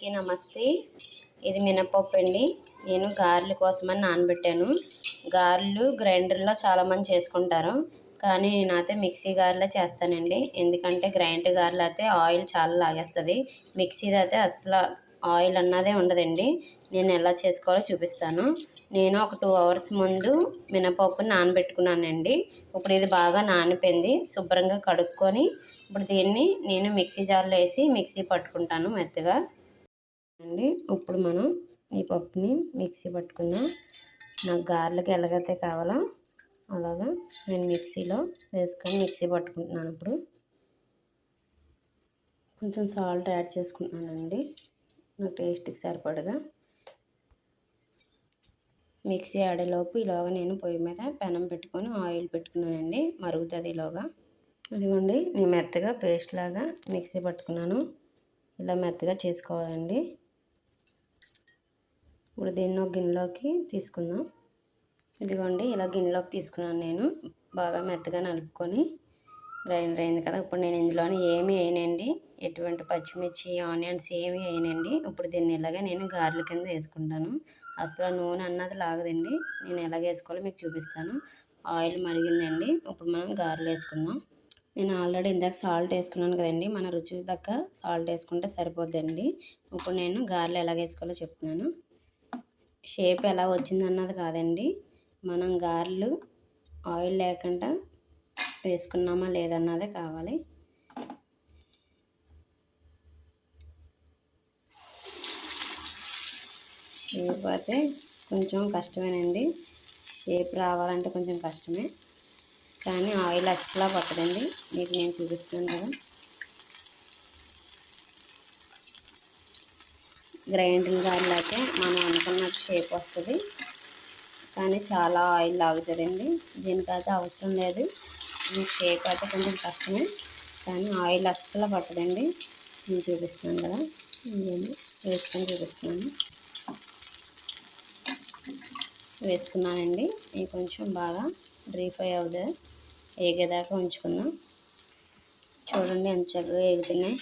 అందరికీ నమస్తే. ఇది మినపప్పు అండి. నేను గారెలు కోసమని నానబెట్టాను. గారెలు గ్రైండర్లో చాలామంది చేసుకుంటారు. కానీ నేనైతే మిక్సీ గారెలో చేస్తానండి. ఎందుకంటే గ్రైండర్ గారెలు అయితే ఆయిల్ చాలా లాగేస్తుంది. మిక్సీది అయితే అసలు ఆయిల్ అన్నదే ఉండదండి. నేను ఎలా చేసుకోవాలో చూపిస్తాను. నేను ఒక టూ అవర్స్ ముందు మినపప్పు నానబెట్టుకున్నానండి. ఇప్పుడు ఇది బాగా నానిపోయింది. శుభ్రంగా కడుక్కొని ఇప్పుడు దీన్ని నేను మిక్సీ జార్లో వేసి మిక్సీ పట్టుకుంటాను మెత్తగా. అండి. ఇప్పుడు మనం ఈ పప్పుని మిక్సీ పట్టుకుందాం. నాకు గారెలకు ఎలాగైతే కావాలో? అలాగా నేను మిక్సీలో వేసుకొని మిక్సీ పట్టుకుంటున్నాను ఇప్పుడు. కొంచెం సాల్ట్ యాడ్ చేసుకుంటున్నానండి. నా టేస్ట్కి సరిపడగా. మిక్సీ ఆడేలోపు ఈలోగా నేను పొయ్యి మీద పెనం పెట్టుకొని ఆయిల్ పెట్టుకున్నానండి. మరుగుతుంది ఈలోగా. ఇదిగోండి నేను మెత్తగా పేస్ట్ లాగా మిక్సీ పట్టుకున్నాను. ఇలా మెత్తగా చేసుకోవాలండి. ఇప్పుడు దీన్ని ఒక గిన్నెలోకి తీసుకుందాం. ఇదిగోండి ఇలా గిన్నెలోకి తీసుకున్నాను నేను. బాగా మెత్తగా నలుపుకొని గ్రైండర్ అయింది కదా. ఇప్పుడు నేను ఇందులోనే ఏమీ వేయనండి. ఎటువంటి పచ్చిమిర్చి ఆనియన్స్ ఏమీ వేయనండి. ఇప్పుడు దీన్ని ఇలాగే నేను గార్లు కింద వేసుకుంటాను. అసలు నూనె అన్నది లాగదండి. నేను ఎలాగ వేసుకోవాలో మీకు చూపిస్తాను. ఆయిల్ మరిగిందండి. ఇప్పుడు మనం గారెలు వేసుకుందాం. నేను ఆల్రెడీ ఇందాక సాల్ట్ వేసుకున్నాను కదండి. మన రుచి తక్క సాల్ట్ వేసుకుంటే సరిపోద్దండి. ఇప్పుడు నేను గారెలు ఎలాగ వేసుకోవాలో చెప్తున్నాను. షేప్ ఎలా వచ్చిందన్నది కాదండి. మనం గారెలు ఆయిల్ లేకుండా వేసుకున్నామా లేదన్నదే కావాలి. లేకపోతే కొంచెం కష్టమేనండి. షేప్ రావాలంటే కొంచెం కష్టమే. కానీ ఆయిల్ అచ్చలా పట్టదండి. మీకు నేను చూపిస్తాను కదా. గ్రైండింగ్ గారెలు అయితే మనం అనుకున్న షేప్ వస్తుంది. కానీ చాలా ఆయిల్ లాగుతుందండి. దీనికైతే అవసరం లేదు. ఈ షేప్ అయితే కొంచెం కష్టమే. కానీ ఆయిల్ అస్సలు పట్టదండి. నేను చూపిస్తున్నాను కదా. నేను వేసుకొని చూపిస్తున్నాను వేసుకున్నానండి. ఇది కొంచెం బాగా డ్రీ ఫ్రై అవుతుంది. ఏగేదాకా ఉంచుకున్నాం చూడండి ఎంత చక్కగా ఎగుతున్నాయి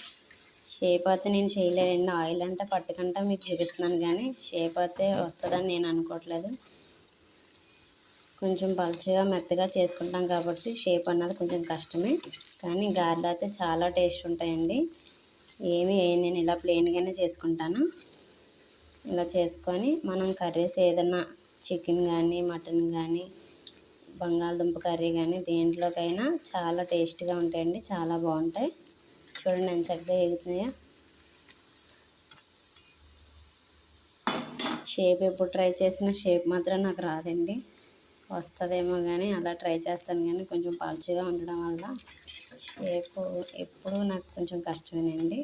షేప్ అయితే నేను చేయలేదండి. ఆయిల్ అంటే పట్టుకుంటా మీకు చూపిస్తున్నాను కానీ షేప్ అయితే వస్తుందని నేను అనుకోవట్లేదు. కొంచెం పలుచగా మెత్తగా చేసుకుంటాం కాబట్టి షేప్ అన్నది కొంచెం కష్టమే. కానీ గారెలు అయితే చాలా టేస్ట్ ఉంటాయండి. ఏమి నేను ఇలా ప్లెయిన్గానే చేసుకుంటాను. ఇలా చేసుకొని మనం కర్రీస్ ఏదైనా చికెన్ కానీ మటన్ కానీ బంగాళదుంప కర్రీ కానీ దేంట్లోకైనా చాలా టేస్ట్గా ఉంటాయండి. చాలా బాగుంటాయి. చూడండి ఎంత చక్కగా ఎగుతున్నాయా. షేప్ ఎప్పుడు ట్రై చేసిన షేప్ మాత్రం నాకు రాదండి. వస్తుందేమో కానీ అలా ట్రై చేస్తాను కానీ కొంచెం పాల్చిగా ఉండడం వల్ల షేప్ ఎప్పుడు నాకు కొంచెం కష్టమేనండి.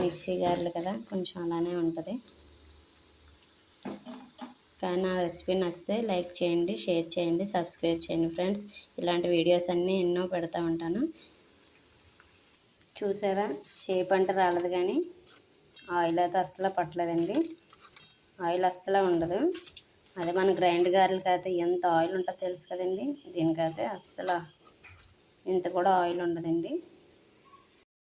మిక్సీ గారెలు కదా కొంచెం అలానే ఉంటుంది. కానీ నా రెసిపీ నచ్చితే లైక్ చేయండి షేర్ చేయండి సబ్స్క్రైబ్ చేయండి ఫ్రెండ్స్. ఇలాంటి వీడియోస్ అన్నీ ఎన్నో పెడతా ఉంటాను. చూసారా? షేప్ అంటే రాలేదు కానీ ఆయిల్ అయితే అస్సలు పట్టలేదండి. ఆయిల్ అస్సలు ఉండదు. అదే మన గ్రైండ్ గారెలకి అయితే ఎంత ఆయిల్ ఉంటుందో తెలుసు కదండి. దీనికైతే అస్సలు ఇంత కూడా ఆయిల్ ఉండదండి.